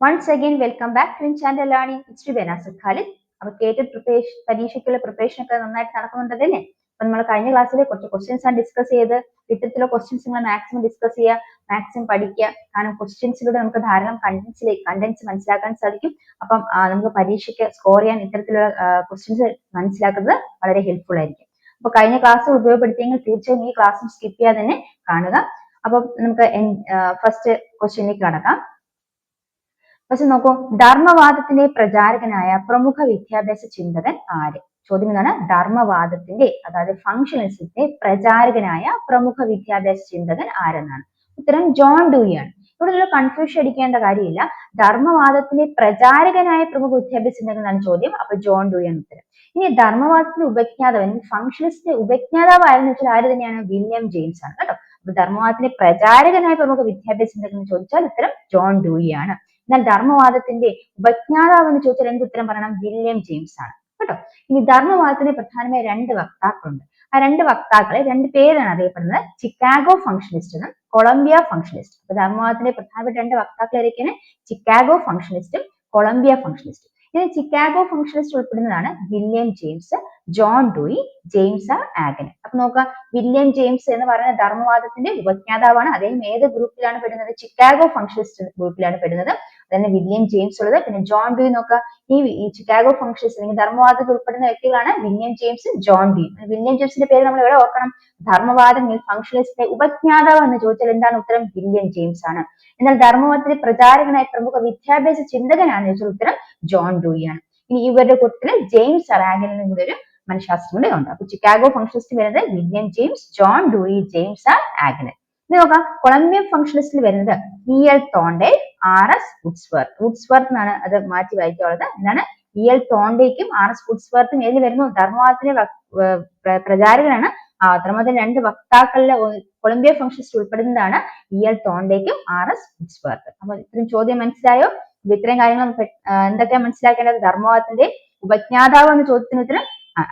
Once again welcome back to channel learning it's Benas Khalid അപ്പൊ കേട്ട് preparation പരീക്ഷയ്ക്കുള്ള preparation ഒക്കെ നന്നായിട്ട് നടക്കുന്നുണ്ടല്ലേ? അപ്പൊ നമ്മൾ കഴിഞ്ഞ ക്ലാസ്സിൽ കുറച്ച് ക്വസ്റ്റ്യൻസ് ആണ് ഡിസ്കസ് ചെയ്ത്. ഇത്തരത്തിലുള്ള ക്വസ്റ്റ്യൻസ് നിങ്ങൾ മാക്സിമം ഡിസ്കസ് ചെയ്യുക മാക്സിമം പഠിക്കുക. കാരണം ക്വസ്റ്റ്യൻസിലൂടെ നമുക്ക് ധാരാളം കണ്ടന്റ്സിലേക്ക് കണ്ടൻസ് മനസ്സിലാക്കാൻ സാധിക്കും. അപ്പം നമുക്ക് പരീക്ഷയ്ക്ക് സ്കോർ ചെയ്യാൻ ഇത്തരത്തിലുള്ള ക്വസ്റ്റ്യൻസ് മനസ്സിലാക്കുന്നത് വളരെ ഹെൽപ്ഫുൾ ആയിരിക്കും. അപ്പൊ കഴിഞ്ഞ ക്ലാസ് ഉപയോഗപ്പെടുത്തിയെങ്കിൽ തീർച്ചയായും ഈ ക്ലാസ്സും സ്കിപ്പ് ചെയ്യാതെ തന്നെ കാണുക. അപ്പം നമുക്ക് ഫസ്റ്റ് ക്വസ്റ്റ്യനിലേക്ക് കടക്കാം. പക്ഷെ നോക്കൂ ധർമ്മവാദത്തിന്റെ പ്രചാരകനായ പ്രമുഖ വിദ്യാഭ്യാസ ചിന്തകൻ ആര്? ചോദ്യം എന്താണ് ധർമ്മവാദത്തിന്റെ അതായത് ഫംഗ്ഷണലിസത്തിന്റെ പ്രചാരകനായ പ്രമുഖ വിദ്യാഭ്യാസ ചിന്തകൻ ആരെന്നാണ്? ഉത്തരം ജോൺ ഡൂയി ആണ് ഇവിടെ നിങ്ങൾ കൺഫ്യൂഷൻ അടിക്കേണ്ട കാര്യമില്ല. ധർമ്മവാദത്തിന്റെ പ്രചാരകനായ പ്രമുഖ വിദ്യാഭ്യാസ ചിന്തകൻ എന്നാണ് ചോദ്യം. അപ്പൊ ജോൺ ഡൂയി ആണ് ഉത്തരം. ഇനി ധർമ്മവാദത്തിന്റെ ഉപജ്ഞാതവൻ ഫങ്ഷണലിസ്റ്റ് ഉപജ്ഞാതാവ് ആയിരുന്നു വെച്ചാൽ ആര് തന്നെയാണ്? വില്യം ജെയിംസ് ആണ്. കേട്ടോ? അപ്പൊ ധർമ്മവാദത്തിന്റെ പ്രചാരകനായ പ്രമുഖ വിദ്യാഭ്യാസ ചിന്തകൻ ചോദിച്ചാൽ ഉത്തരം ജോൺ ഡൂയി ആണ് എന്നാൽ ധർമ്മവാദത്തിന്റെ ഉപജ്ഞാതാവ് എന്ന് ചോദിച്ചാൽ എന്ത് ഉത്തരം പറയണം? വില്യം ജെയിംസ് ആണ്. കേട്ടോ? ഇനി ധർമ്മവാദത്തിന് പ്രധാനമായ രണ്ട് വക്താക്കളുണ്ട്. ആ രണ്ട് വക്താക്കളെ രണ്ട് പേരാണ് അറിയപ്പെടുന്നത്. ചിക്കാഗോ ഫംഗ്ഷനിസ്റ്റ് എന്നും കൊളംബിയ ഫംഗ്ഷനിസ്റ്റ് അപ്പൊ ധർമ്മവാദത്തിന്റെ പ്രധാനപ്പെട്ട രണ്ട് വക്താക്കൾ ഏതൊക്കെയാണ് ചിക്കാഗോ ഫംഗ്ഷനിസ്റ്റും കൊളംബിയ ഫംഗ്ഷനിസ്റ്റും ഇതിൽ ചിക്കാഗോ ഫംഗ്ഷനിസ്റ്റ് ഉൾപ്പെടുന്നതാണ് William James. John Dewey James ആഗന അപ്പൊ നോക്കാം വില്യം ജെയിംസ് എന്ന് പറയുന്ന ധർമ്മവാദത്തിന്റെ ഉപജ്ഞാതാവാണ്. അദ്ദേഹം ഏത് ഗ്രൂപ്പിലാണ് പെടുന്നത്? ചിക്കാഗോ ഫംഗ്ഷനിസ്റ്റ് ഗ്രൂപ്പിലാണ് പെടുന്നത്. അതന്നെ വില്യം ജെയിംസ് ഉള്ളത്. പിന്നെ ജോൺ ഡൂയി നോക്കാം ഈ ചിക്കാഗോ ഫംഗ്ഷൻസ് അല്ലെങ്കിൽ ധർമ്മവാദത്തിൽ ഉൾപ്പെടുന്ന വ്യക്തികളാണ് William James John D William ജെയിംസിന്റെ പേര് നമ്മൾ ഇവിടെ ഓർക്കണം? ധർമ്മവാദം ഫംഗ്ഷനിസ്റ്റിന്റെ ഉപജ്ഞാതാവ് എന്ന് ചോദിച്ചാൽ എന്താണ് ഉത്തരം? വില്യം ജെയിംസ് ആണ്. എന്നാൽ ധർമ്മവാദത്തിന്റെ പ്രചാരകനായ പ്രമുഖ വിദ്യാഭ്യാസ ചിന്തകനാണെന്ന് ചോദിച്ചാൽ ഉത്തരം ജോൺ ഡൂയി ആണ്. ഇനി ഇവരുടെ കൂട്ടത്തിൽ ജെയിംസ് അറാഗനിൽ ഒരു മനഃശാസ്ത്രം ഉണ്ട്. അപ്പൊ ചിക്കാഗോ ഫംഗ്ഷനിസ്റ്റ് വരുന്നത് William James John Dewey James and ആഗ്നൻ. ഇത് നോക്കാം കൊളംബിയൻ ഫംഗ്ഷനിസ്റ്റിൽ വരുന്നത് E L Thorndike R S Woodworth Woodworth എന്നാണ് അത് മാറ്റി വായിക്കാനുള്ളത്. എന്താണ്? ഇ എൽ തോണ്ടേക്കും ആർ എസ് വുഡ്സ്വർത്തും ഏതിൽ വരുന്നു? ധർമ്മവാദത്തിന്റെ പ്രചാരകനാണ് ആ ധർമ്മത്തിന്റെ രണ്ട് വക്താക്കളിലെ കൊളംബിയ ഫംഗ്ഷനിസ്റ്റ് ഉൾപ്പെടുന്നതാണ് ഇ എൽ തോണ്ടേക്കും ആർ എസ് വുഡ്സ്വർത്തും അപ്പൊ ഇത്രയും ചോദ്യം മനസ്സിലായോ? ഇത്രയും കാര്യങ്ങൾ എന്തൊക്കെയാ മനസ്സിലാക്കേണ്ടത്? ധർമ്മവാദത്തിന്റെ ഉപജ്ഞാതാവ് എന്ന ചോദ്യത്തിന് ഉത്തരം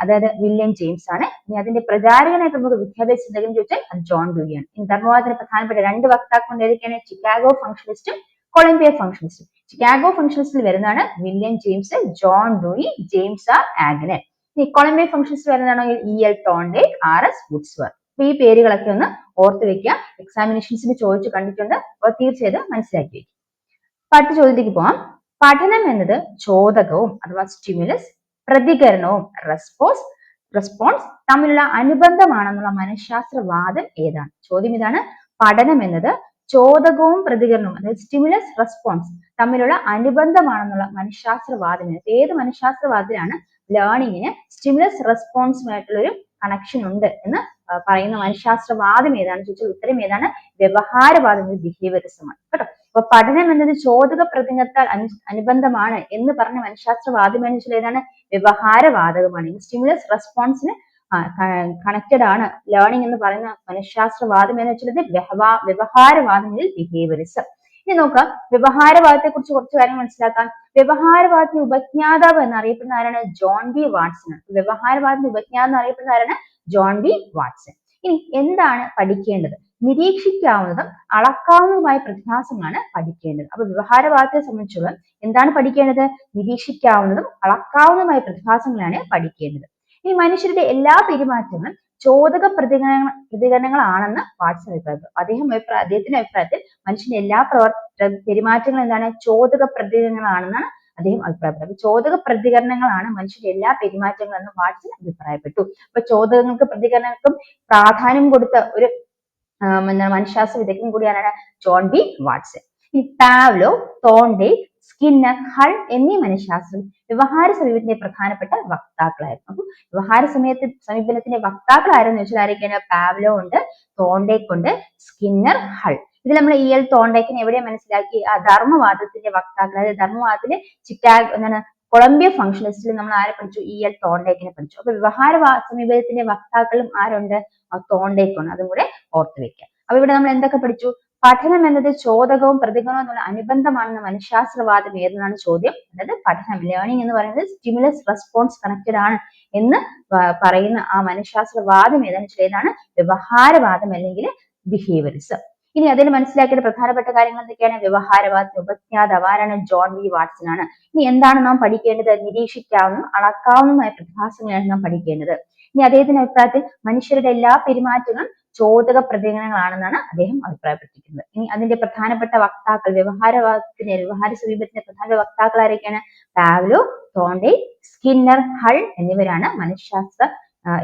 അതായത് വില്യം ജെയിംസ് ആണ്. ഇനി അതിന്റെ പ്രചാരകനായിട്ട് നമുക്ക് വിദ്യാഭ്യാസ ചിന്തകൻ ചോദിച്ചാൽ അത് ജോൺ ഡൂയിയാണ് ഇനി ധർമ്മവാദത്തിന് പ്രധാനപ്പെട്ട രണ്ട് വക്താക്കൾ ഏതൊക്കെയാണ്? ചിക്കാഗോ ഫംഗ്ഷനിസ്റ്റും കൊളംബിയ ഫംഗ്ഷനിസ്റ്റും. ചിക്കാഗോ ഫംഗ്ഷനിസ്റ്റിൽ വരുന്നതാണ് William James John Dewey James R ആഗ്നൻ. ഇനി Columbia functionist വരുന്നതാണെങ്കിൽ E L Thorndike R S വുഡ്സ്വർ. അപ്പൊ ഈ പേരുകളൊക്കെ ഒന്ന് ഓർത്ത് വെക്കുക. എക്സാമിനേഷൻസിന് ചോദിച്ചു കണ്ടിട്ടുണ്ട്. അപ്പോൾ തീർച്ചയായിട്ടും മനസ്സിലാക്കി വെക്കും അടുത്ത ചോദ്യത്തിലേക്ക് പോവാം. പഠനം എന്നത് ചോദകവും അഥവാ സ്റ്റിമുലസ് പ്രതികരണവും റെസ്പോൺസ് റെസ്പോൺസ് തമ്മിലുള്ള അനുബന്ധമാണെന്നുള്ള മനഃശാസ്ത്രവാദം ഏതാണ്? ചോദ്യം ഇതാണ്. പഠനം എന്നത് ചോദകവും പ്രതികരണവും അതായത് സ്റ്റിമുലസ് റെസ്പോൺസ് തമ്മിലുള്ള അനുബന്ധമാണെന്നുള്ള മനഃശാസ്ത്രവാദം ഏത്? മനഃശാസ്ത്രവാദത്തിലാണ് ലേണിങ്ങിന് സ്റ്റിമുലസ് റെസ്പോൺസുമായിട്ടുള്ള ഒരു കണക്ഷൻ ഉണ്ട് എന്ന് പറയുന്ന മനഃശാസ്ത്രവാദം ഏതാണ്? ചോദിച്ചാൽ ഉത്തരം ഏതാണ്? വ്യവഹാരവാദം ബിഹേവിയറിസമാണ് കേട്ടോ? അപ്പൊ പഠനം എന്നത് ചോദക പ്രതിജ്ഞത്താൽ അനു അനുബന്ധമാണ് എന്ന് പറഞ്ഞ മനഃശാസ്ത്രവാദം എന്ന് വെച്ചാൽ ഏതാണ് വ്യവഹാരവാദകമാണ് സ്റ്റിമുലസ് റെസ്പോൺസിന് കണക്റ്റഡ് ആണ്. ലേണിംഗ് എന്ന് പറയുന്ന മനഃശാസ്ത്രവാദം എന്ന് വെച്ചാൽ വ്യവഹാ വ്യവഹാരവാദം ബിഹേവിയറിസം ഇനി നോക്കാം വ്യവഹാരവാദത്തെ കുറിച്ച് കുറച്ച് കാര്യങ്ങൾ മനസ്സിലാക്കാം. വ്യവഹാരവാദത്തിന് ഉപജ്ഞാതാവ് എന്നറിയപ്പെടുന്ന ആരാണ്? ജോൺ ബി വാട്സൺ വ്യവഹാരവാദത്തിന് ഉപജ്ഞാതാവ് എന്നറിയപ്പെടുന്ന ആരാണ്? ജോൺ ബി വാട്സൺ ഇനി എന്താണ് പഠിക്കേണ്ടത്? നിരീക്ഷിക്കാവുന്നതും അളക്കാവുന്നതുമായ പ്രതിഭാസമാണ് പഠിക്കേണ്ടത്. അപ്പൊ വ്യവഹാരവാദത്തെ സംബന്ധിച്ചോളം എന്താണ് പഠിക്കേണ്ടത്? നിരീക്ഷിക്കാവുന്നതും അളക്കാവുന്നതുമായ പ്രതിഭാസങ്ങളാണ് പഠിക്കേണ്ടത്. ഈ മനുഷ്യരുടെ എല്ലാ പെരുമാറ്റങ്ങളും ചോദക പ്രതികരണ പ്രതികരണങ്ങളാണെന്ന് വാട്സൺ അഭിപ്രായപ്പെട്ടു. അദ്ദേഹം അദ്ദേഹത്തിന്റെ അഭിപ്രായത്തിൽ മനുഷ്യന്റെ എല്ലാ പ്രവർ പെരുമാറ്റങ്ങളും എന്താണ്? ചോദക പ്രതികരണങ്ങളാണെന്നാണ് അദ്ദേഹം അഭിപ്രായപ്പെട്ടു അപ്പൊ ചോദക പ്രതികരണങ്ങളാണ് മനുഷ്യന്റെ എല്ലാ പെരുമാറ്റങ്ങളും എന്ന് വാട്സൺ അഭിപ്രായപ്പെട്ടു. അപ്പൊ ചോദകങ്ങൾക്ക് പ്രതികരണങ്ങൾക്കും പ്രാധാന്യം കൊടുത്ത ഒരു മനഃശാസ്ത്ര വിദഗ്ധൻ കൂടിയാണ് ജോൺ ബി വാട്സൺ ഈ പാവ്ലോ തോണ്ടെ സ്കിന്നർ ഹൾ എന്നീ മനുഷ്യാസ്ത്രം വ്യവഹാര സമീപത്തിന്റെ പ്രധാനപ്പെട്ട വക്താക്കളായിരുന്നു. അപ്പൊ വ്യവഹാര സമയത്ത് സമീപനത്തിന്റെ വക്താക്കളായിരുന്നു വെച്ചാൽ ആരൊക്കെയാണ്? പാവ്ലോ ഉണ്ട് തോണ്ടേക്ക് ഉണ്ട് സ്കിന്നർ ഹൾ. ഇതിൽ നമ്മൾ ഇ എൽ തോണ്ടേക്കിനെ എവിടെ മനസ്സിലാക്കി? ആ ധർമ്മവാദത്തിന്റെ വക്താക്കൾ അതായത് ധർമ്മവാദത്തിന്റെ ചിക്കാഗോ എന്താണ്? കൊളംബിയ ഫംഗ്ഷനിസ്റ്റിൽ നമ്മൾ ആരെ പഠിച്ചു? ഇ എൽ തോണ്ടേക്കിനെ പഠിച്ചു. അപ്പൊ വ്യവഹാര സമീപനത്തിന്റെ വക്താക്കളും ആരുണ്ട്? തോണ്ടേക്കുണ്ട്. അതും കൂടെ ഓർത്തു വെക്കുക. അപ്പൊ ഇവിടെ നമ്മൾ എന്തൊക്കെ പഠിച്ചു? പഠനം എന്നത് ചോദകവും പ്രതികരണവും എന്നുള്ള അനുബന്ധമാണെന്ന മനഃശാസ്ത്രവാദം ഏതെന്നാണ് ചോദ്യം. അതായത് പഠനം ലേണിംഗ് എന്ന് പറയുന്നത് സ്റ്റിമുലസ് റെസ്പോൺസ് കണക്റ്റഡ് ആണ് എന്ന് പറയുന്ന ആ മനഃശാസ്ത്രവാദം വെച്ചാൽ ഏതാണ് വ്യവഹാരവാദം അല്ലെങ്കിൽ ബിഹേവിയറിസം ഇനി അതിന് മനസ്സിലാക്കിയ പ്രധാനപ്പെട്ട കാര്യങ്ങൾ എന്തൊക്കെയാണ്? വ്യവഹാരവാദി ഉപജ്ഞാത വാരണ ജോൺ വി വാട്സൺ ആണ് ഇനി എന്താണ് നാം പഠിക്കേണ്ടത്? നിരീക്ഷിക്കാവുന്ന അളക്കാവുന്നതുമായ പ്രതിഭാസങ്ങളാണ് നാം പഠിക്കേണ്ടത്. ഇനി അദ്ദേഹത്തിന്റെ അഭിപ്രായത്തിൽ മനുഷ്യരുടെ എല്ലാ പെരുമാറ്റങ്ങളും ചോദക പ്രതികരണങ്ങളാണെന്നാണ് അദ്ദേഹം അഭിപ്രായപ്പെട്ടിരിക്കുന്നത് ഇനി അതിന്റെ പ്രധാനപ്പെട്ട വക്താക്കൾ വ്യവഹാരവാദത്തിന്റെ വ്യവഹാര സമീപത്തിന്റെ പ്രധാന വക്താക്കൾ ആരൊക്കെയാണ്? പാവ്ലോ തോണ്ടെ സ്കിന്നർ ഹൾ എന്നിവരാണ് മനഃശാസ്ത്ര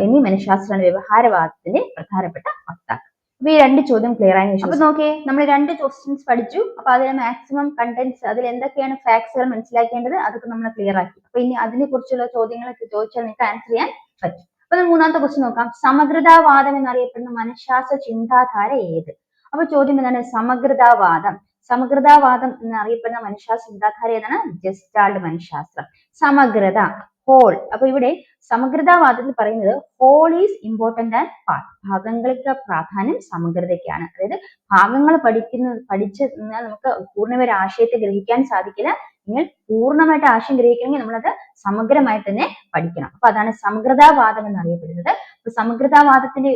എന്നീ മനഃശാസ്ത്രമാണ് വ്യവഹാരവാദത്തിന്റെ പ്രധാനപ്പെട്ട വക്താക്കൾ. അപ്പൊ ഈ രണ്ട് ചോദ്യം ക്ലിയർ ആയി അപ്പൊ നോക്കിയേ നമ്മൾ രണ്ട് ക്വസ്റ്റ്യൻസ് പഠിച്ചു. അപ്പൊ അതിലെ മാക്സിമം കണ്ടന്റ്സ് അതിൽ എന്തൊക്കെയാണ് ഫാക്ട്സുകൾ മനസ്സിലാക്കേണ്ടത് അതൊക്കെ നമ്മൾ ക്ലിയർ ആക്കി. അപ്പൊ ഇനി അതിനെ കുറിച്ചുള്ള ചോദ്യങ്ങളൊക്കെ ചോദിച്ചാൽ നിങ്ങൾക്ക് ആൻസർ ചെയ്യാൻ പറ്റും. അപ്പൊ മൂന്നാമത്തെ ക്വസ്റ്റ്യൻ നോക്കാം. സമഗ്രതാവാദം എന്നറിയപ്പെടുന്ന മനഃശാസ്ത്ര ചിന്താധാര ഏത്? അപ്പൊ ചോദ്യം എന്താണ്? സമഗ്രതാവാദം. സമഗ്രതാവാദം എന്നറിയപ്പെടുന്ന മനഃശാസ്ത്ര ചിന്താധാര ഏതാണ്? ജസ്റ്റാൾഡ് മനഃശാസ്ത്രം. സമഗ്രത. ഹോൾ അപ്പൊ ഇവിടെ സമഗ്രതാവാദത്തിൽ പറയുന്നത് whole is important and part ഭാഗങ്ങൾക്ക് പ്രാധാന്യം സമഗ്രതയ്ക്കാണ്. അതായത് ഭാഗങ്ങൾ പഠിക്കുന്ന പഠിച്ച് നമുക്ക് പൂർണമായ ഒരു ആശയത്തെ ഗ്രഹിക്കാൻ സാധിക്കില്ല. നിങ്ങൾ പൂർണമായിട്ട് ആശയം ഗ്രഹിക്കണമെങ്കിൽ നമ്മളത് സമഗ്രമായി തന്നെ പഠിക്കണം. അപ്പൊ അതാണ് സമഗ്രതാവാദം എന്നറിയപ്പെടുന്നത് അപ്പൊ സമഗ്രതാവാദത്തിന്റെ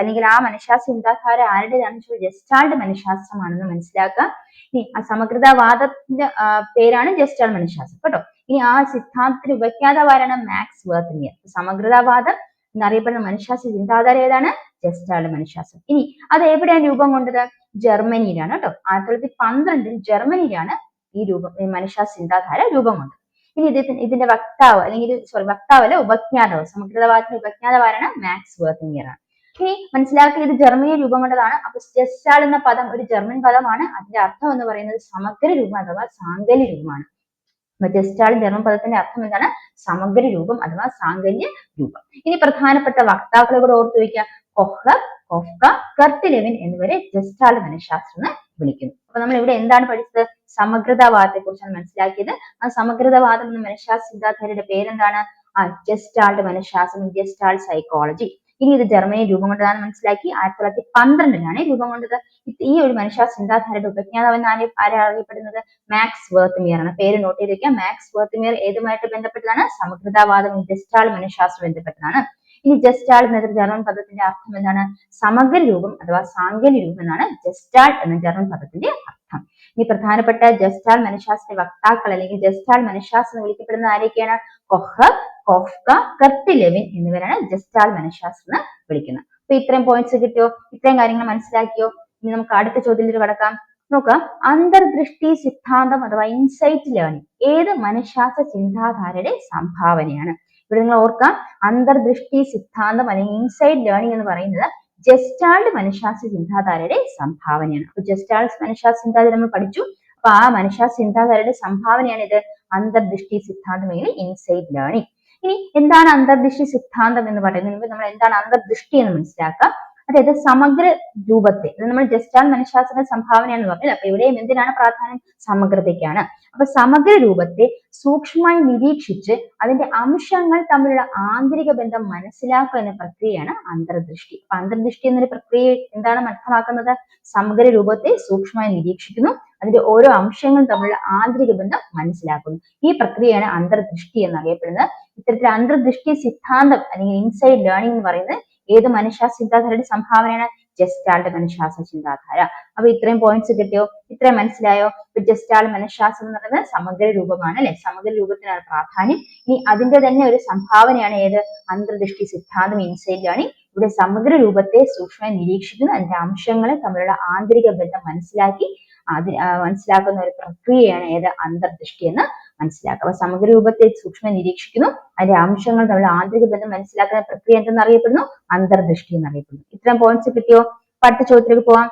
അല്ലെങ്കിൽ ആ മനഃശാസ്ത്ര ചിന്താധാര ആരുടേതാണെന്ന് ചോദിച്ചാൽ ജസ്റ്റാൾഡ് മനഃശാസ്ത്രമാണെന്ന് മനസ്സിലാക്കുക. ഇനി ആ സമഗ്രതാവാദത്തിന്റെ പേരാണ് ജസ്റ്റാൾഡ് മനഃശാസ്ത്രം. കേട്ടോ? ഇനി ആ സിദ്ധാന്തത്തിന് ഉപജ്ഞാതാവാരാണ് മാക്സ് വേർത്തിനിയർ സമഗ്രതാവാദം എന്നറിയപ്പെടുന്ന മനഃശാസ്ത്ര ചിന്താധാര ഏതാണ്? ജസ്റ്റാൾഡ് മനഃശാസ്ത്രം ഇനി അത് എവിടെയാണ് രൂപം കൊണ്ടത്? ജർമ്മനിയിലാണ് കേട്ടോ. ആയിരത്തി തൊള്ളായിരത്തി പന്ത്രണ്ടിൽ ജർമ്മനിയിലാണ് ഈ രൂപം മനഃശാസ്ത്ര ചിന്താധാര രൂപം കൊണ്ടത്. ഇനി ഇത് ഇതിന്റെ വക്താവ് അല്ലെങ്കിൽ സോറി വക്താവല്ല ഉപജ്ഞാതാവ് സമഗ്രതവാദത്തിന്റെ ഉപജ്ഞാതാവാരാണ് മാക്സ് വേർത്തിനിയർ ആണ് ഇനി മനസ്സിലാക്കി ഇത് ജർമ്മനി രൂപം കൊണ്ടതാണ്. അപ്പൊ ജസ്റ്റാൾ എന്ന പദം ഒരു ജർമ്മൻ പദമാണ്. അതിന്റെ അർത്ഥം എന്ന് പറയുന്നത് സമഗ്ര രൂപം അഥവാ സാങ്കല്യ രൂപമാണ്. ജസ്റ്റാൾ ജർമ്മൻ പദത്തിന്റെ അർത്ഥം എന്താണ്? സമഗ്ര രൂപം അഥവാ സാങ്കല്യ രൂപം. ഇനി പ്രധാനപ്പെട്ട വക്താക്കളെ കൂടെ ഓർത്തു വയ്ക്കുക. എന്നിവരെ ജസ്റ്റാൾ മനഃശാസ്ത്രം വിളിക്കുന്നു. അപ്പൊ നമ്മൾ ഇവിടെ എന്താണ് പഠിച്ചത്? സമഗ്രതാവാദത്തെ കുറിച്ചാണ് മനസ്സിലാക്കിയത്. ആ സമഗ്രതാവാദം എന്ന മനഃശാസ്ത്ര സിദ്ധാന്തരുടെ പേരെന്താണ്? ആ ജസ്റ്റാൾഡ് മനഃശാസ്ത്രം ജസ്റ്റാൾഡ് സൈക്കോളജി ഇനി ഇത് ജർമ്മനി രൂപം കൊണ്ടതാണെന്ന് മനസ്സിലാക്കി ആയിരത്തി തൊള്ളായിരത്തി പന്ത്രണ്ടിലാണ് രൂപം കൊണ്ടത് ഈ ഒരു മനുഷ്യ ചിന്താധാരയുടെ ഉപജ്ഞാതാവ് ആരറിയപ്പെടുന്നത് മാക്സ് വേർത്തിമിയർ ആണ്. പേര് നോട്ട് ചെയ്ത് മാക്സ് വേർത്തിമിയർ ഏതുമായിട്ട് ബന്ധപ്പെട്ടതാണ്? സമഗ്രതാവാദം ജസ്റ്റാൾ മനഃശാസ്ത്രം ബന്ധപ്പെട്ടതാണ്. ഇനി ജസ്റ്റാൾ എന്ന ജർമ്മൻ പദത്തിന്റെ അർത്ഥം എന്താണ്? സമഗ്ര രൂപം അഥവാ സാങ്കേതിക രൂപം എന്നാണ് ജസ്റ്റാൾ എന്ന ജർമ്മൻ പദത്തിന്റെ അർത്ഥം. ഇനി പ്രധാനപ്പെട്ട ജസ്റ്റാൾ മനുഷ്യാസ്ത്ര വക്താക്കൾ അല്ലെങ്കിൽ ജസ്റ്റാൾ മനഃശാസ്ത്രം വിളിക്കപ്പെടുന്ന ആരൊക്കെയാണ്? കൊഹർ കോഫ്ക കർട്ടിലെവിൻ എന്നിവരാണ് ജസ്റ്റാൽ മനഃശാസ്ത്രം വിളിക്കുന്നത്. അപ്പൊ ഇത്രയും പോയിന്റ്സ് കിട്ടിയോ? ഇത്രയും കാര്യങ്ങൾ മനസ്സിലാക്കിയോ? ഇനി നമുക്ക് അടുത്ത ചോദ്യത്തിലേക്ക് കടക്കാം. നോക്കാം. അന്തർദൃഷ്ടി സിദ്ധാന്തം അഥവാ ഇൻസൈറ്റ് ലേണിംഗ് ഏത് മനഃശാസ്ത്ര ചിന്താധാരയുടെ സംഭാവനയാണ്? ഇവിടെ നിങ്ങൾ ഓർക്കാം. അന്തർദൃഷ്ടി സിദ്ധാന്തം അല്ലെങ്കിൽ ഇൻസൈറ്റ് ലേണിംഗ് എന്ന് പറയുന്നത് ജസ്റ്റാൾഡ് മനഃശാസ്ത്ര ചിന്താധാരയുടെ സംഭാവനയാണ്. അപ്പൊ ജസ്റ്റാൾഡ് മനഃശാസ്ത്ര ചിന്താധാര നമ്മൾ പഠിച്ചു. അപ്പൊ ആ മനഃശാസ്ത്ര ചിന്താധാരയുടെ സംഭാവനയാണ് ഇത് അന്തർദൃഷ്ടി സിദ്ധാന്തം അല്ലെങ്കിൽ ഇൻസൈഡ് ലേണിംഗ് ഇനി എന്താണ് അന്തർദൃഷ്ടി സിദ്ധാന്തം എന്ന് പറയുന്നത്? നമ്മൾ എന്താണ് അന്തർദൃഷ്ടി എന്ന് മനസ്സിലാക്കാം അതായത് സമഗ്ര രൂപത്തെ നമ്മൾ ജസ്റ്റാൻ മനഃശാസ്ത്ര സംഭാവനയാണ് പറഞ്ഞത് അപ്പൊ ഇവിടെയും എന്തിനാണ് പ്രാധാന്യം? സമഗ്രതയ്ക്കാണ്. അപ്പൊ സമഗ്ര രൂപത്തെ സൂക്ഷ്മമായി നിരീക്ഷിച്ച് അതിന്റെ അംശങ്ങൾ തമ്മിലുള്ള ആന്തരിക ബന്ധം മനസ്സിലാക്കുക എന്ന പ്രക്രിയയാണ് അന്തർദൃഷ്ടി. അപ്പൊ അന്തർദൃഷ്ടി എന്നൊരു പ്രക്രിയ എന്താണ് അർത്ഥമാക്കുന്നത്? സമഗ്ര രൂപത്തെ സൂക്ഷ്മമായി നിരീക്ഷിക്കുന്നു. അതിന്റെ ഓരോ അംശങ്ങളും തമ്മിലുള്ള ആന്തരിക ബന്ധം മനസ്സിലാക്കുന്നു. ഈ പ്രക്രിയയാണ് അന്തർദൃഷ്ടി എന്നറിയപ്പെടുന്നത്. ഇത്തരത്തിൽ അന്തർദൃഷ്ടി സിദ്ധാന്തം അല്ലെങ്കിൽ ഇൻസൈഡ് ലേണിംഗ് എന്ന് പറയുന്നത് ഏത് മനഃശാസ്ത്ര ചിന്താധാരയുടെ സംഭാവനയാണ് ജസ്റ്റാൾഡ് മനഃശാസ്ത്ര ചിന്താധാര. അപ്പൊ ഇത്രയും പോയിന്റ്സ് കിട്ടിയോ? ഇത്രയും മനസ്സിലായോ? ഇപ്പൊ ജസ്റ്റാൾ മനഃശാസ്ത്രം എന്ന് പറയുന്നത് സമഗ്ര രൂപമാണ് അല്ലെ? സമഗ്ര രൂപത്തിനാണ് പ്രാധാന്യം. ഇനി അതിന്റെ തന്നെ ഒരു സംഭാവനയാണ് ഏത്? അന്തർദൃഷ്ടി സിദ്ധാന്തം ഇൻസൈറ്റിലാണ് ഇവിടെ സമഗ്ര രൂപത്തെ സൂക്ഷ്മമായി നിരീക്ഷിക്കുന്ന. അതിന്റെ അംശങ്ങളെ തമ്മിലുള്ള ആന്തരിക ബന്ധം മനസ്സിലാക്കി അത് മനസ്സിലാക്കുന്ന ഒരു പ്രക്രിയയാണ് ഏത്? അന്തർദൃഷ്ടി എന്ന് മനസ്സിലാക്കുക. അപ്പൊ സമഗ്ര രൂപത്തെ സൂക്ഷ്മ നിരീക്ഷിക്കുന്നു. അതിന്റെ അംശങ്ങൾ തമ്മിൽ ആന്തരിക ബന്ധം മനസ്സിലാക്കുന്ന പ്രക്രിയ എന്തെന്നറിയപ്പെടുന്നു അന്തർദൃഷ്ടി എന്നറിയപ്പെടുന്നു. ഇത്രയും പോയിന്റ്സ് കിട്ടിയോ? അടുത്ത ചോദ്യത്തിലേക്ക് പോവാം.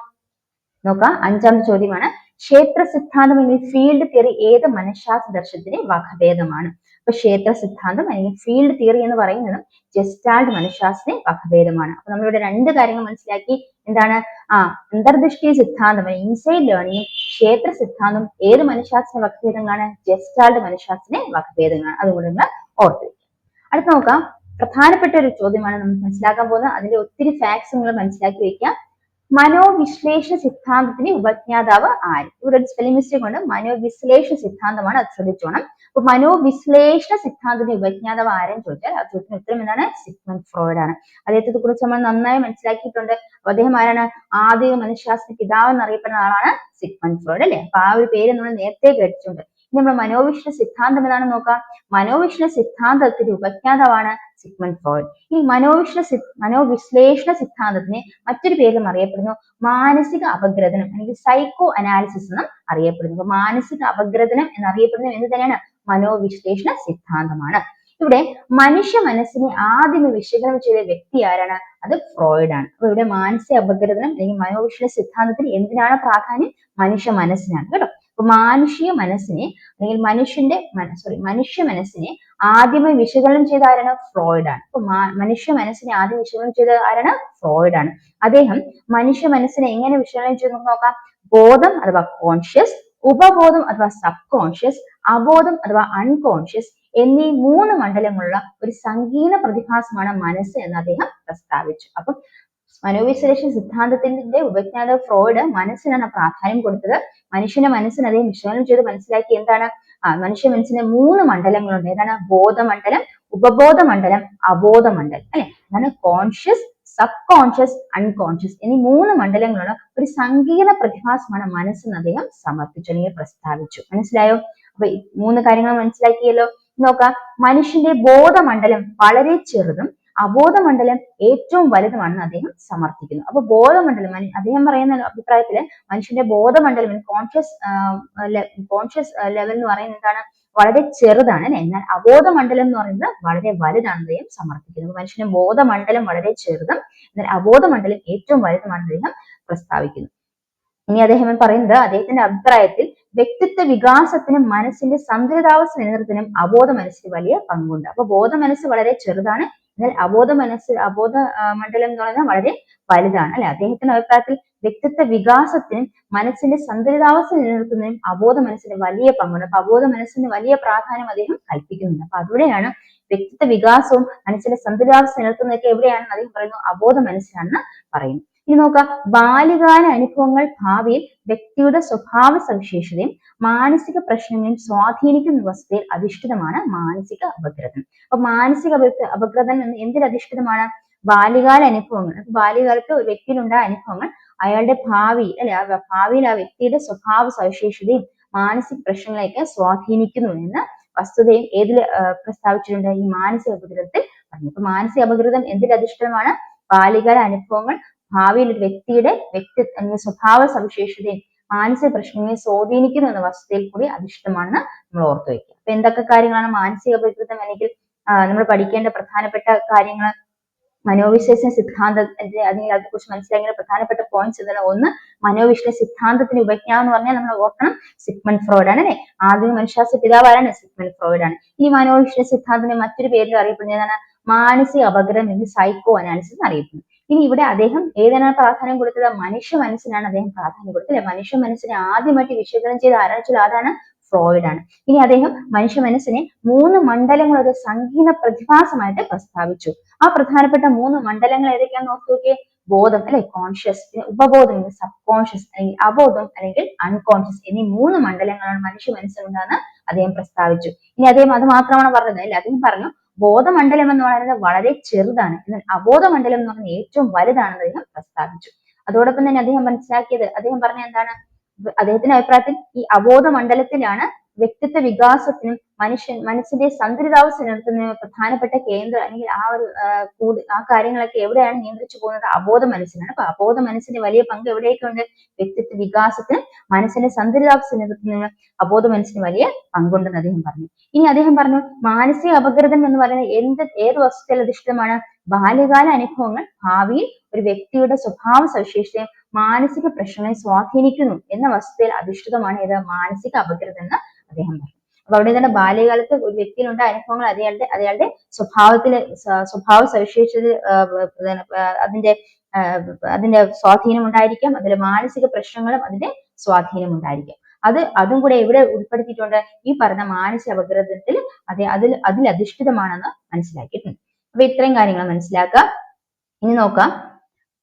നോക്കാം. അഞ്ചാമത്തെ ചോദ്യമാണ്. ക്ഷേത്ര സിദ്ധാന്തം അല്ലെങ്കിൽ ഫീൽഡ് തിയറി ഏത് മനഃശാസ്ത്ര ദർശനത്തിന്റെ വകഭേദമാണ്? അപ്പൊ ക്ഷേത്ര സിദ്ധാന്തം അല്ലെങ്കിൽ ഫീൽഡ് തിയറി എന്ന് പറയുന്നതും ജസ്റ്റാൾഡ് മനഃശാസ്ത്ര വകഭേദമാണ്. അപ്പൊ നമ്മളിവിടെ രണ്ട് കാര്യങ്ങൾ മനസ്സിലാക്കി. എന്താണ്? ആ അന്തർദൃഷ്ടി സിദ്ധാന്തം ഇൻസൈഡ് ലേണിംഗ് ക്ഷേത്ര സിദ്ധാന്തം ഏത് മനഃശാസ്ത്ര വകഭേദങ്ങളാണ്? ജസ്റ്റാൾഡ് മനഃശാസ്ത്ര വകഭേദങ്ങളാണ്. അതുകൊണ്ട് ഓർത്തു അടുത്ത് നോക്കാം. പ്രധാനപ്പെട്ട ഒരു ചോദ്യമാണ് നമ്മൾ മനസ്സിലാക്കാൻ പോകുന്നത്. അതിന്റെ ഒത്തിരി ഫാക്ട്സ് നിങ്ങൾ മനസ്സിലാക്കി വെക്കാം മനോവിശ്ലേഷണ സിദ്ധാന്തത്തിന് ഉപജ്ഞാതാവ് ആര്? ഇവിടെ ഒരു സ്പെല്ലിംഗ് മിസ്റ്റേക്ക് ഉണ്ട്. മനോവിശ്ലേഷണ സിദ്ധാന്തമാണ് അത് ശ്രദ്ധിച്ചോണം. അപ്പൊ മനോവിശ്ലേഷണ സിദ്ധാന്തത്തിന് ഉപജ്ഞാതാവ് ആരെന്ന് ചോദിച്ചാൽ ആ ചോദ്യത്തിന് ഉത്തരം എന്താണ്? സിഗ്മൻ ഫ്രോയിഡ് ആണ്. അദ്ദേഹത്തെ കുറിച്ച് നമ്മൾ നന്നായി മനസ്സിലാക്കിയിട്ടുണ്ട്. അപ്പൊ അദ്ദേഹം ആരാണ്? ആദ്യ മനഃശാസ്ത്ര പിതാവ് എന്നറിയപ്പെടുന്ന ആളാണ് സിഗ്മൻ ഫ്രോയിഡ് അല്ലെ? അപ്പൊ ആ ഒരു പേര് നമ്മൾ നേരത്തെ കേട്ടിട്ടുണ്ട്. നമ്മൾ മനോവിഷ്ണു സിദ്ധാന്തം എന്താണെന്ന് നോക്കാം? മനോവിഷ്ണു സിദ്ധാന്തത്തിന്റെ ഉപജ്ഞാതാവാണ് സിഗ്മണ്ട് ഫ്രോയിഡ്. ഈ മനോവിഷ്ണ മനോവിശ്ലേഷണ സിദ്ധാന്തത്തിന് മറ്റൊരു പേരിലും അറിയപ്പെടുന്നു. മാനസിക അപഗ്രഥനം അല്ലെങ്കിൽ സൈക്കോ അനാലിസിസ് എന്നും അറിയപ്പെടുന്നു. മാനസിക അപഗ്രഥനം എന്നറിയപ്പെടുന്നത് എന്ത് തന്നെയാണ്? മനോവിശ്ലേഷണ സിദ്ധാന്തമാണ്. ഇവിടെ മനുഷ്യ മനസ്സിനെ ആദ്യമേ വിശകലനം ചെയ്ത വ്യക്തി ആരാണ്? അത് ഫ്രോയിഡ് ആണ് അപ്പൊ ഇവിടെ മാനസിക അപഗ്രഥനം അല്ലെങ്കിൽ മനോവിഷ്ണ സിദ്ധാന്തത്തിൽ എന്തിനാണ് പ്രാധാന്യം? മനുഷ്യ മനസ്സിനാണ്. കേട്ടോ? മാനുഷിക മനസ്സിനെ അല്ലെങ്കിൽ മനുഷ്യന്റെ സോറി മനുഷ്യ മനസ്സിനെ ആദ്യമായി വിശകലനം ചെയ്ത ആരാണ്? ഫ്രോയിഡ് ആണ്. അപ്പൊ മനുഷ്യ മനസ്സിനെ ആദ്യം വിശകലനം ചെയ്ത ആരാണ്? ഫ്രോയിഡ് ആണ്. അദ്ദേഹം മനുഷ്യ മനസ്സിനെ എങ്ങനെ വിശകലനം ചെയ്ത് നോക്കാം. ബോധം അഥവാ കോൺഷ്യസ് ഉപബോധം അഥവാ സബ് കോൺഷ്യസ് അബോധം അഥവാ അൺകോൺഷ്യസ് എന്നീ മൂന്ന് മണ്ഡലങ്ങളുള്ള ഒരു സങ്കീർണ പ്രതിഭാസമാണ് മനസ്സ് എന്ന് അദ്ദേഹം പ്രസ്താവിച്ചു. അപ്പം മനോവിശ്ലേഷണ സിദ്ധാന്തത്തിന്റെ ഉപജ്ഞാത ഫ്രോയിഡ് മനസ്സിനാണ് പ്രാധാന്യം കൊടുത്തത്. മനുഷ്യന്റെ മനസ്സിന് അദ്ദേഹം വിശകലനം ചെയ്ത് മനസ്സിലാക്കി എന്താണ്? ആ മനുഷ്യ മനസ്സിന് മൂന്ന് മണ്ഡലങ്ങളുണ്ട്. ഏതാണ്? ബോധമണ്ഡലം ഉപബോധ മണ്ഡലം അബോധ മണ്ഡലം അല്ലെ? അതാണ് കോൺഷ്യസ് സബ് കോൺഷ്യസ് അൺകോൺഷ്യസ് എന്നീ മൂന്ന് മണ്ഡലങ്ങളുള്ള ഒരു സംഗീത പ്രതിഭാസമാണ് മനസ്സെന്ന് അദ്ദേഹം സമർപ്പിച്ചു അല്ലെങ്കിൽ പ്രസ്താവിച്ചു. മനസ്സിലായോ? അപ്പൊ മൂന്ന് കാര്യങ്ങൾ മനസ്സിലാക്കിയല്ലോ. നോക്കാം മനുഷ്യന്റെ ബോധമണ്ഡലം വളരെ ചെറുതും അബോധമണ്ഡലം ഏറ്റവും വലുതുമാണെന്ന് അദ്ദേഹം സമർത്ഥിക്കുന്നു. അപ്പൊ ബോധമണ്ഡലം അദ്ദേഹം പറയുന്ന അഭിപ്രായത്തിൽ മനുഷ്യന്റെ ബോധമണ്ഡലം കോൺഷ്യസ് കോൺഷ്യസ് ലെവൽ എന്ന് പറയുന്നത് എന്താണ്? വളരെ ചെറുതാണ് അല്ലെ? എന്നാൽ അബോധമണ്ഡലം എന്ന് പറയുന്നത് വളരെ വലുതാണ് അദ്ദേഹം സമർത്ഥിക്കുന്നത് മനുഷ്യന്റെ ബോധമണ്ഡലം വളരെ ചെറുതും എന്നാൽ അബോധമണ്ഡലം ഏറ്റവും വലുതുമാണ് അദ്ദേഹം പ്രസ്താവിക്കുന്നു. ഇനി അദ്ദേഹം പറയുന്നത് അദ്ദേഹത്തിന്റെ അഭിപ്രായത്തിൽ വ്യക്തിത്വ വികാസത്തിനും മനസ്സിന്റെ സന്തുലിതാവസ്ഥ നിലനിർത്തലും അബോധ മനസ്സിന് വലിയ പങ്കുണ്ട്. അപ്പൊ ബോധ മനസ്സ് വളരെ ചെറുതാണ് എന്നാൽ അബോധ മനസ്സ് അബോധ മണ്ഡലം എന്ന് പറയുന്നത് വളരെ വലുതാണ്. അല്ലെ? അദ്ദേഹത്തിന്റെ അഭിപ്രായത്തിൽ വ്യക്തിത്വ വികാസത്തിനും മനസ്സിന്റെ സന്തുലിതാവസ്ഥ നിലനിർത്തുന്നതിനും അബോധ മനസ്സിന് വലിയ പങ്കുണ്ട്. അപ്പൊ അബോധ മനസ്സിന് വലിയ പ്രാധാന്യം അദ്ദേഹം കൽപ്പിക്കുന്നുണ്ട്. അപ്പൊ അവിടെയാണ് വ്യക്തിത്വ വികാസവും മനസ്സിന്റെ സന്തുലിതാവസ്ഥ നിലനിർത്തുന്നതൊക്കെ എവിടെയാണെന്ന് അദ്ദേഹം പറയുന്നു? അബോധ മനസ്സിലാണെന്ന് പറയുന്നു. ഇനി നോക്കാം ബാല്യകാല അനുഭവങ്ങൾ ഭാവിയിൽ വ്യക്തിയുടെ സ്വഭാവ സവിശേഷതയും മാനസിക പ്രശ്നങ്ങളെയും സ്വാധീനിക്കുന്ന വസ്തുതയിൽ അധിഷ്ഠിതമാണ് മാനസിക അപഗ്രഥനം. അപ്പൊ മാനസിക അപഗ്രഥനം എന്തിൽ അധിഷ്ഠിതമാണ്? ബാല്യകാല അനുഭവങ്ങൾ. ബാല്യകാലത്ത് ഒരു വ്യക്തിയിലുണ്ടായ അനുഭവങ്ങൾ അയാളുടെ ഭാവി അല്ലെ ഭാവിയിൽ ആ വ്യക്തിയുടെ സ്വഭാവ സവിശേഷതയും മാനസിക പ്രശ്നങ്ങളെയൊക്കെ സ്വാധീനിക്കുന്നു എന്ന വസ്തുതയും ഏതിൽ പ്രസ്താവിച്ചിട്ടുണ്ട് ഈ മാനസിക അപകൃതത്തിൽ പറഞ്ഞു അപ്പൊ മാനസിക അപകൃതം എന്തിൽ അധിഷ്ഠിതമാണ്? ബാല്യകാല അനുഭവങ്ങൾ ഭാവിയിൽ ഒരു വ്യക്തിയുടെ വ്യക്തി സ്വഭാവ സവിശേഷതയും മാനസിക പ്രശ്നങ്ങളെ സ്വാധീനിക്കുന്നു എന്ന വസ്തുതയിൽ കൂടി അധിഷ്ഠിതമാണെന്ന് നമ്മൾ ഓർത്തു വയ്ക്കുക. അപ്പൊ എന്തൊക്കെ കാര്യങ്ങളാണ് മാനസിക അപകൃതം അല്ലെങ്കിൽ നമ്മൾ പഠിക്കേണ്ട പ്രധാനപ്പെട്ട കാര്യങ്ങൾ മനോവിശ്ലേഷണ സിദ്ധാന്തം അല്ലെങ്കിൽ അതിനെക്കുറിച്ച് മനസ്സിലാക്കുന്ന പ്രധാനപ്പെട്ട പോയിന്റ്സ് എന്താണ് ഒന്ന് മനോവിശ്ലേഷണ സിദ്ധാന്തത്തിന് ഉപജ്ഞാനം എന്ന് പറഞ്ഞാൽ നമ്മൾ ഓർക്കണം സിഗ്മൻ ഫ്രോയിഡ് ആണ് അല്ലെ? ആദ്യ മനുഷ്യാസ്ത്ര പിതാവാണ് സിഗ്മൻ ഫ്രോയിഡ് ആണ്. ഈ മനോവിശ്ലേഷണ സിദ്ധാന്തത്തിന് മറ്റൊരു പേരിൽ അറിയപ്പെടുന്നതാണ് മാനസിക അപകടം എന്ന് സൈക്കോ അനാലിസിസ് അറിയപ്പെടുന്നു. ഇനി ഇവിടെ അദ്ദേഹം ഏതിനാണ് പ്രാധാന്യം കൊടുത്തത്? മനുഷ്യ മനസ്സിനാണ് അദ്ദേഹം പ്രാധാന്യം കൊടുത്തത്. മനുഷ്യ മനസ്സിനെ ആദ്യമായിട്ട് വിശകലനം ചെയ്ത് ആരാച്ചാൽ ആരാണ് ഫ്രോയിഡ് ആണ്. ഇനി അദ്ദേഹം മനുഷ്യ മനസ്സിനെ മൂന്ന് മണ്ഡലങ്ങൾ ഒരു സംഗീത പ്രതിഭാസമായിട്ട് പ്രസ്താവിച്ചു. ആ പ്രധാനപ്പെട്ട മൂന്ന് മണ്ഡലങ്ങൾ ഏതൊക്കെയാണെന്ന് ഓർത്തു നോക്കിയേ? ബോധം അല്ലെ? കോൺഷ്യസ് ഉപബോധം സബ് കോൺഷ്യസ് അല്ലെങ്കിൽ അബോധം അല്ലെങ്കിൽ അൺകോൺഷ്യസ് എന്നീ മൂന്ന് മണ്ഡലങ്ങളാണ് മനുഷ്യ മനസ്സിലുണ്ടെന്ന് അദ്ദേഹം പ്രസ്താവിച്ചു. ഇനി അദ്ദേഹം അത് മാത്രമാണ് പറഞ്ഞത്? അല്ലെ? അദ്ദേഹം പറഞ്ഞു ബോധമണ്ഡലം എന്ന് പറയുന്നത് വളരെ ചെറുതാണ്. എന്നാൽ അബോധമണ്ഡലം എന്ന് പറയുന്നത് ഏറ്റവും വലുതാണെന്ന് അദ്ദേഹം പ്രസ്താവിച്ചു. അതോടൊപ്പം തന്നെ അദ്ദേഹം മനസ്സിലാക്കിയത് അദ്ദേഹം പറഞ്ഞ എന്താണ്? അദ്ദേഹത്തിന്റെ അഭിപ്രായത്തിൽ ഈ അബോധ മണ്ഡലത്തിലാണ് വ്യക്തിത്വ വികാസത്തിനും മനുഷ്യൻ മനസ്സിന്റെ സന്തുലിതാവസ്ഥ നിലനിർത്തുന്ന പ്രധാനപ്പെട്ട കേന്ദ്ര അല്ലെങ്കിൽ ആ ഒരു ആ കാര്യങ്ങളൊക്കെ എവിടെയാണ് നിയന്ത്രിച്ചു പോകുന്നത്? അബോധ മനസ്സിനാണ്. അപ്പൊ അബോധ മനസ്സിന്റെ വലിയ പങ്ക് എവിടെയൊക്കെ ഉണ്ട് വ്യക്തിത്വ വികാസത്തിനും മനസ്സിന്റെ സന്തുലിതാവസ്ഥ നിലനിർത്തുന്നതിന് അബോധ മനസ്സിന് വലിയ പങ്കുണ്ടെന്ന് അദ്ദേഹം പറഞ്ഞു. ഇനി അദ്ദേഹം പറഞ്ഞു മാനസിക അപകൃതം എന്ന് പറയുന്നത് എന്ത് ഏത് വസ്തുതയിൽ അധിഷ്ഠിതമാണ് ബാല്യകാല അനുഭവങ്ങൾ ഭാവിയിൽ ഒരു വ്യക്തിയുടെ സ്വഭാവ സവിശേഷതയും മാനസിക പ്രശ്നങ്ങളെ സ്വാധീനിക്കുന്നു എന്ന വസ്തുതയിൽ അധിഷ്ഠിതമാണ് ഏത് മാനസിക അപകൃതം എന്ന് അദ്ദേഹം പറഞ്ഞു. അപ്പൊ അവിടെ തന്നെ ബാല്യകാലത്ത് ഒരു വ്യക്തിയിലുണ്ട അനുഭവങ്ങൾ അയാളുടെ അയാളുടെ സ്വഭാവത്തിൽ സ്വഭാവ സവിശേഷത അതിന്റെ അതിന്റെ സ്വാധീനം ഉണ്ടായിരിക്കാം അതിലെ മാനസിക പ്രശ്നങ്ങളും അതിന്റെ സ്വാധീനം ഉണ്ടായിരിക്കാം. അത് അതും കൂടെ എവിടെ ഉൾപ്പെടുത്തിയിട്ടുണ്ട്. ഈ പറഞ്ഞ മാനസിക അപഗ്രഥത്തിൽ അതെ അതിൽ അതിൽ അധിഷ്ഠിതമാണെന്ന് മനസ്സിലാക്കിയിട്ടുണ്ട്. അപ്പൊ ഇത്രയും കാര്യങ്ങൾ മനസ്സിലാക്കുക. ഇനി നോക്കാം.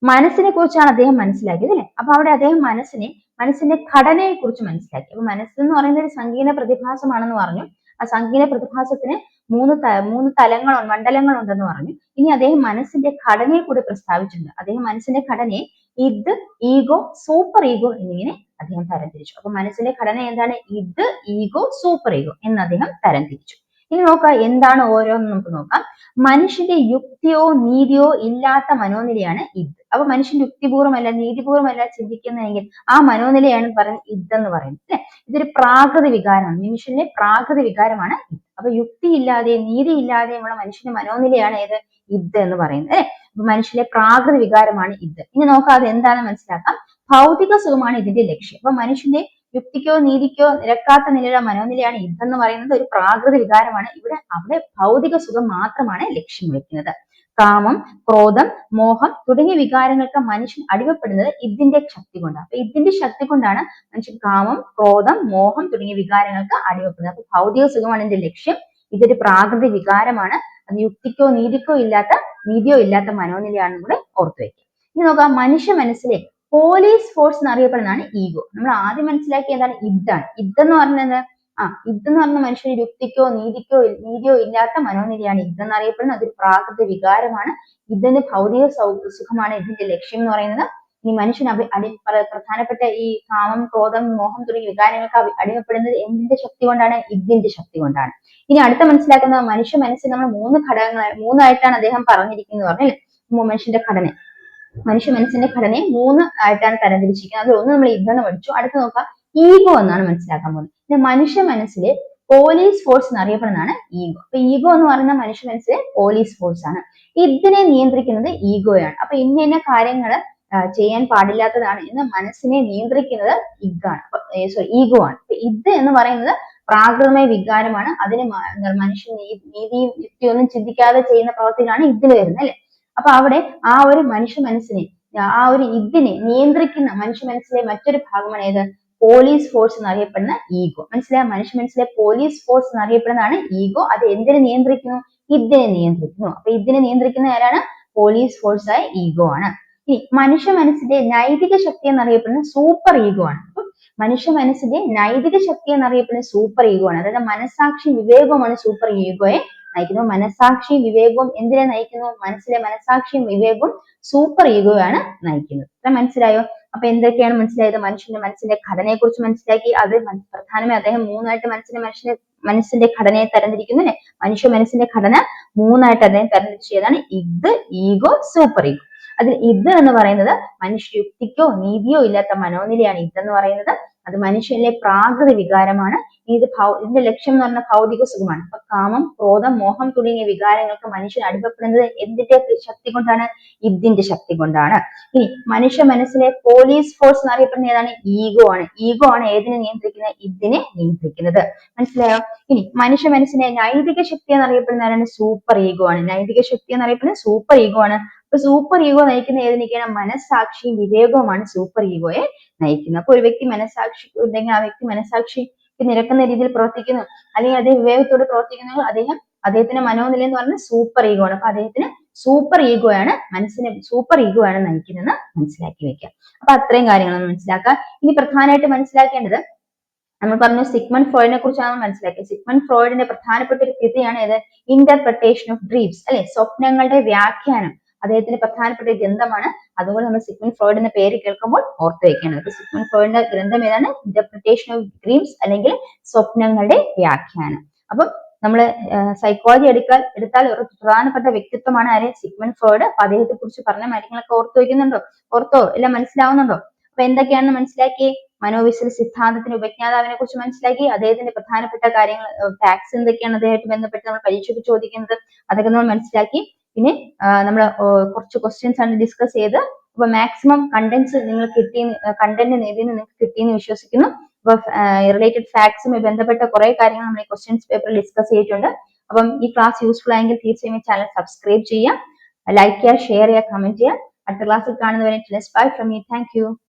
മനസ്സിനെ കുറിച്ചാണ് അദ്ദേഹം മനസ്സിലാക്കിയത് അല്ലെ? അപ്പൊ അവിടെ അദ്ദേഹം മനസ്സിനെ മനസ്സിന്റെ ഘടനയെ കുറിച്ച് മനസ്സിലാക്കി. അപ്പൊ മനസ്സ് എന്ന് പറയുന്നത് ഒരു സങ്കീർണ പ്രതിഭാസമാണെന്ന് പറഞ്ഞു. ആ സങ്കീർണ പ്രതിഭാസത്തിന് മൂന്ന് മൂന്ന് തലങ്ങളുണ്ട് മണ്ഡലങ്ങളുണ്ടെന്ന് പറഞ്ഞു. ഇനി അദ്ദേഹം മനസ്സിന്റെ ഘടനയെ കൂടി പ്രസ്താവിച്ചിട്ടുണ്ട്. അദ്ദേഹം മനസ്സിന്റെ ഘടനയെ ഇത് ഈഗോ സൂപ്പർ ഈഗോ എന്നിങ്ങനെ അദ്ദേഹം തരംതിരിച്ചു അപ്പൊ മനസ്സിന്റെ ഘടന എന്താണ്? ഇത് ഈഗോ സൂപ്പർ ഈഗോ എന്ന് അദ്ദേഹം തരംതിരിച്ചു ഇനി നോക്കാം എന്താണ് ഓരോന്ന് നമുക്ക് നോക്കാം. മനുഷ്യന്റെ യുക്തിയോ നീതിയോ ഇല്ലാത്ത മനോനിലയാണ് ഇത് അപ്പൊ മനുഷ്യൻ യുക്തിപൂർവമല്ല നീതിപൂർവമല്ല ചിന്തിക്കുന്നതെങ്കിൽ ആ മനോനിലയാണ് പറയുന്നത് ഇതെന്ന് പറയുന്നത് അല്ലെ? ഇതൊരു പ്രാകൃത വികാരമാണ് മനുഷ്യന്റെ പ്രാകൃത വികാരമാണ് ഇത് അപ്പൊ യുക്തി ഇല്ലാതെ നീതി ഇല്ലാതെയുമുള്ള മനുഷ്യന്റെ മനോനിലയാണ് ഏത്? ഇത് എന്ന് പറയുന്നത് അല്ലെ? മനുഷ്യന്റെ പ്രാകൃത വികാരമാണ് ഇത്. ഇനി നോക്കാം അത് എന്താണെന്ന് മനസ്സിലാക്കാം. ഭൗതിക സുഖമാണ് ഇതിന്റെ ലക്ഷ്യം. അപ്പൊ മനുഷ്യന്റെ യുക്തിക്കോ നീതിക്കോ നിരക്കാത്ത നിലയുടെ മനോനിലയാണ് ഇതെന്ന് പറയുന്നത് ഒരു പ്രാകൃത വികാരമാണ്. ഇവിടെ അവിടെ ഭൗതിക സുഖം മാത്രമാണ് ലക്ഷ്യം വെക്കുന്നത്. കാമം ക്രോധം മോഹം തുടങ്ങിയ വികാരങ്ങൾക്ക് മനുഷ്യൻ അടിമപ്പെടുന്നത് ഇതിന്റെ ശക്തി കൊണ്ടാണ്. അപ്പൊ ഇതിന്റെ ശക്തി കൊണ്ടാണ് മനുഷ്യൻ കാമം ക്രോധം മോഹം തുടങ്ങിയ വികാരങ്ങൾക്ക് അടിമപ്പെടുന്നത്. അപ്പൊ ഭൗതിക സുഖമാണ് ഇതിന്റെ ലക്ഷ്യം. ഇതൊരു പ്രാകൃത വികാരമാണ്. യുക്തിക്കോ നീതിക്കോ ഇല്ലാത്ത നീതിയോ ഇല്ലാത്ത മനോനിലയാണെന്ന് കൂടെ ഓർത്തു വെക്കുക. ഇനി നോക്കാം മനുഷ്യ മനസ്സിലെ പോലീസ് ഫോഴ്സ് എന്നറിയപ്പെടുന്നതാണ് ഈഗോ നമ്മൾ ആദ്യം മനസ്സിലാക്കിയ എന്താണ് ഇദ്ദാണ് ഇദ് എന്ന് പറഞ്ഞത് ആ ഇതെന്ന് പറഞ്ഞ മനുഷ്യന് യുക്തിക്കോ നീതിക്കോ നീതിയോ ഇല്ലാത്ത മനോനിലയാണ് ഇതെന്ന് അറിയപ്പെടുന്നത് അതൊരു പ്രാകൃത വികാരമാണ്. ഇതിന്റെ ഭൗതിക സുഖമാണ്. ഇതിന്റെ ലക്ഷ്യം എന്ന് പറയുന്നത് ഈ മനുഷ്യൻ അഭി അടി പ്രധാനപ്പെട്ട ഈ കാമം ക്രോധം മോഹം തുടങ്ങിയ വികാരങ്ങൾക്ക് അടിമപ്പെടുന്നത് എന്തിന്റെ ശക്തി കൊണ്ടാണ്? ഇതിന്റെ ശക്തി കൊണ്ടാണ്. ഇനി അടുത്ത മനസ്സിലാക്കുന്ന മനുഷ്യ മനസ്സിൽ നമ്മൾ മൂന്ന് ഘടകങ്ങൾ മൂന്നായിട്ടാണ് അദ്ദേഹം പറഞ്ഞിരിക്കുന്നത് പറഞ്ഞില്ലേ മനുഷ്യന്റെ ഘടന. മനുഷ്യ മനസ്സിന്റെ ഘടനയെ മൂന്ന് ആയിട്ടാണ് തരംതിരിച്ചിരിക്കുന്നത്. അതിൽ ഒന്ന് നമ്മൾ ഇന്ധനം പഠിച്ചു. അടുത്ത് നോക്കാം. ഈഗോ എന്നാണ് മനസ്സിലാക്കാൻ പോകുന്നത്. മനുഷ്യ മനസ്സിലെ പോലീസ് ഫോഴ്സ് എന്നറിയപ്പെടുന്നതാണ് ഈഗോ. അപ്പൊ ഈഗോ എന്ന് പറയുന്ന മനുഷ്യ മനസ്സിലെ പോലീസ് ഫോഴ്സ് ആണ്. ഇതിനെ നിയന്ത്രിക്കുന്നത് ഈഗോയാണ്. അപ്പൊ ഇന്ന കാര്യങ്ങൾ ചെയ്യാൻ പാടില്ലാത്തതാണ് എന്ന് മനസ്സിനെ നിയന്ത്രിക്കുന്നത് ഇഗാണ്. സോറി ഈഗോ ആണ്. ഇത് എന്ന് പറയുന്നത് പ്രാകൃതമായ വികാരമാണ്. അതിന് മനുഷ്യൻ നീതിയും യുക്തിയൊന്നും ചിന്തിക്കാതെ ചെയ്യുന്ന പ്രവർത്തികളാണ് ഇതിൽ വരുന്നത് അല്ലെ? അപ്പൊ അവിടെ ആ ഒരു മനുഷ്യ മനസ്സിനെ ആ ഒരു ഇതിനെ നിയന്ത്രിക്കുന്ന മനുഷ്യ മനസ്സിലെ മറ്റൊരു ഭാഗമാണ് ഏത്? പോലീസ് ഫോഴ്സ് എന്നറിയപ്പെടുന്ന ഈഗോ മനസ്സിലായ? മനുഷ്യ മനസ്സിലെ പോലീസ് ഫോഴ്സ് എന്നറിയപ്പെടുന്നതാണ് ഈഗോ അത് എന്തിനെ നിയന്ത്രിക്കുന്നു? ഇതിനെ നിയന്ത്രിക്കുന്നു. അപ്പൊ ഇതിനെ നിയന്ത്രിക്കുന്ന ആരാണ്? പോലീസ് ഫോഴ്സ് ആയ ഈഗോ ആണ്. ഇനി മനുഷ്യ മനസ്സിന്റെ നൈതിക ശക്തി എന്നറിയപ്പെടുന്ന സൂപ്പർ ഈഗോ ആണ്. അപ്പൊ മനുഷ്യ മനസ്സിന്റെ നൈതിക ശക്തി എന്നറിയപ്പെടുന്ന സൂപ്പർ ഈഗോ ആണ്. അതായത് മനസാക്ഷി വിവേകവുമാണ് സൂപ്പർ ഈഗോയെ നയിക്കുന്നു മനസാക്ഷി വിവേകവും എന്തിനെ നയിക്കുന്നു? മനസ്സിലെ മനസാക്ഷിയും വിവേകവും സൂപ്പർ ഈഗോയാണ് നയിക്കുന്നത്. അത്ര മനസ്സിലായോ? അപ്പൊ എന്തൊക്കെയാണ് മനസ്സിലായത്? മനുഷ്യന്റെ മനസ്സിന്റെ ഘടനയെ കുറിച്ച് മനസ്സിലാക്കി. അത് പ്രധാനമായി അദ്ദേഹം മൂന്നായിട്ട് മനസ്സിന്റെ മനുഷ്യന്റെ മനസ്സിന്റെ ഘടനയെ തരംതിരിക്കുന്നു അല്ലെ? മനുഷ്യ മനസ്സിന്റെ ഘടന മൂന്നായിട്ട് അദ്ദേഹം തരംതിരിച്ചതാണ്. ഇത് ഈഗോ സൂപ്പർ ഈഗോ അതിൽ ഇത് എന്ന് പറയുന്നത് മനുഷ്യ യുക്തിക്കോ നീതിയോ ഇല്ലാത്ത മനോനിലയാണ് എന്ന് പറയുന്നത്. അത് മനുഷ്യനിലെ പ്രാകൃത വികാരമാണ്. ഇത് ഇതിന്റെ ലക്ഷ്യം എന്ന് പറഞ്ഞാൽ ഭൗതിക സുഖമാണ്. അപ്പൊ കാമം ക്രോധം മോഹം തുടങ്ങിയ വികാരങ്ങൾക്ക് മനുഷ്യൻ അടിമപ്പെടുന്നത് എന്തിന്റെ ശക്തി കൊണ്ടാണ്? ഇതിന്റെ ശക്തി കൊണ്ടാണ്. ഇനി മനുഷ്യ മനസ്സിലെ പോലീസ് ഫോഴ്സ് എന്നറിയപ്പെടുന്ന ഏതാണ്? ഈഗോ ആണ്. ഈഗോ ആണ് ഏതിനെ നിയന്ത്രിക്കുന്നത്? ഇതിനെ നിയന്ത്രിക്കുന്നത്. മനസ്സിലായോ? ഇനി മനുഷ്യ മനസ്സിനെ നൈതിക ശക്തി എന്നറിയപ്പെടുന്ന സൂപ്പർ ഈഗോ ആണ്. നൈതിക ശക്തി എന്നറിയപ്പെടുന്നത് സൂപ്പർ ഈഗോ ആണ്. അപ്പൊ സൂപ്പർ ഈഗോ നയിക്കുന്ന ഏതിനൊക്കെയാണ് മനസ്സാക്ഷിയും വിവേകവുമാണ് സൂപ്പർ ഈഗോയെ നയിക്കുന്നത്. അപ്പൊ ഒരു വ്യക്തി മനസ്സാക്ഷി ഉണ്ടെങ്കിൽ ആ വ്യക്തി മനസ്സാക്ഷി നിരക്കുന്ന രീതിയിൽ പ്രവർത്തിക്കുന്നു അല്ലെങ്കിൽ അദ്ദേഹം വിവേകത്തോട് പ്രവർത്തിക്കുന്നു അദ്ദേഹം അദ്ദേഹത്തിന്റെ മനോനില എന്ന് പറഞ്ഞാൽ സൂപ്പർ ഈഗോ ആണ്. അപ്പൊ അദ്ദേഹത്തിന് സൂപ്പർ ഈഗോ ആണ് മനസ്സിനെ സൂപ്പർ ഈഗോ ആണ് നയിക്കുന്നതെന്ന് മനസ്സിലാക്കി വെക്കുക. അപ്പൊ അത്രയും കാര്യങ്ങൾ മനസ്സിലാക്കുക. ഇനി പ്രധാനമായിട്ട് മനസ്സിലാക്കേണ്ടത് നമ്മൾ പറഞ്ഞു സിഗ്മൺ ഫ്രോയിഡിനെ കുറിച്ചാണ് മനസ്സിലാക്കിയത്. സിഗ്മൺ ഫ്രോയിഡിന്റെ പ്രധാനപ്പെട്ട ഒരു കൃതിയാണ് ഏത്? ഇന്റർപ്രിട്ടേഷൻ ഓഫ് ഡ്രീംസ് അല്ലെ? സ്വപ്നങ്ങളുടെ വ്യാഖ്യാനം. അദ്ദേഹത്തിന്റെ പ്രധാനപ്പെട്ട ഗ്രന്ഥമാണ്. അതുകൊണ്ട് നമ്മൾ സിഗ്മൻ ഫ്രോയിഡ് എന്ന പേര് കേൾക്കുമ്പോൾ ഓർത്തു വെക്കണം അപ്പൊ സിഗ്മൻ ഫ്രോയിഡിന്റെ ഗ്രന്ഥം ഏതാണ്? ഇന്റർപ്രിട്ടേഷൻ ഓഫ് ഡ്രീംസ് അല്ലെങ്കിൽ സ്വപ്നങ്ങളുടെ വ്യാഖ്യാനം. അപ്പം നമ്മൾ സൈക്കോളജി എടുക്കാൻ എടുത്താൽ ഒരു പ്രധാനപ്പെട്ട വ്യക്തിത്വമാണ് ആര്? Sigmund Freud. അപ്പൊ അദ്ദേഹത്തെ കുറിച്ച് പറഞ്ഞ കാര്യങ്ങളൊക്കെ ഓർത്തു വയ്ക്കുന്നുണ്ടോ ഓർത്തോ? എല്ലാം മനസ്സിലാവുന്നുണ്ടോ? അപ്പൊ എന്തൊക്കെയാണെന്ന് മനസ്സിലാക്കി മനോവിശ്വൽ സിദ്ധാന്തത്തിന്റെ ഉപജ്ഞാതാവിനെ കുറിച്ച് മനസ്സിലാക്കി. അദ്ദേഹത്തിന്റെ പ്രധാനപ്പെട്ട കാര്യങ്ങൾ ഫാക്ട്സ് എന്തൊക്കെയാണ്? അദ്ദേഹമായിട്ട് ബന്ധപ്പെട്ട് നമ്മൾ പരീക്ഷയ്ക്ക് ചോദിക്കുന്നത്. അതൊക്കെ നമ്മൾ മനസ്സിലാക്കി. പിന്നെ നമ്മൾ കുറച്ച് ക്വസ്റ്റ്യൻസ് ആണ് ഡിസ്കസ് ചെയ്ത്. അപ്പൊ മാക്സിമം കണ്ടന്റ്സ് നിങ്ങൾ കിട്ടി കണ്ടന്റ് ഇതിൽ നിങ്ങൾക്ക് കിട്ടിയെന്ന് വിശ്വസിക്കുന്നു. അപ്പൊ റിലേറ്റഡ് ഫാക്ട്സുമായി ബന്ധപ്പെട്ട കുറെ കാര്യങ്ങൾ നമ്മൾ ഈ ക്വസ്റ്റ്യൻസ് പേപ്പറിൽ ഡിസ്കസ് ചെയ്തിട്ടുണ്ട്. അപ്പം ഈ ക്ലാസ് യൂസ്ഫുൾ ആയെങ്കിൽ തീർച്ചയായും ഈ ചാനൽ സബ്സ്ക്രൈബ് ചെയ്യാം ലൈക്ക് ചെയ്യുക ഷെയർ ചെയ്യുക കമന്റ് ചെയ്യുക. അടുത്ത ക്ലാസ്സിൽ കാണുന്നവരെ ബൈ ഫ്രം മീ താങ്ക്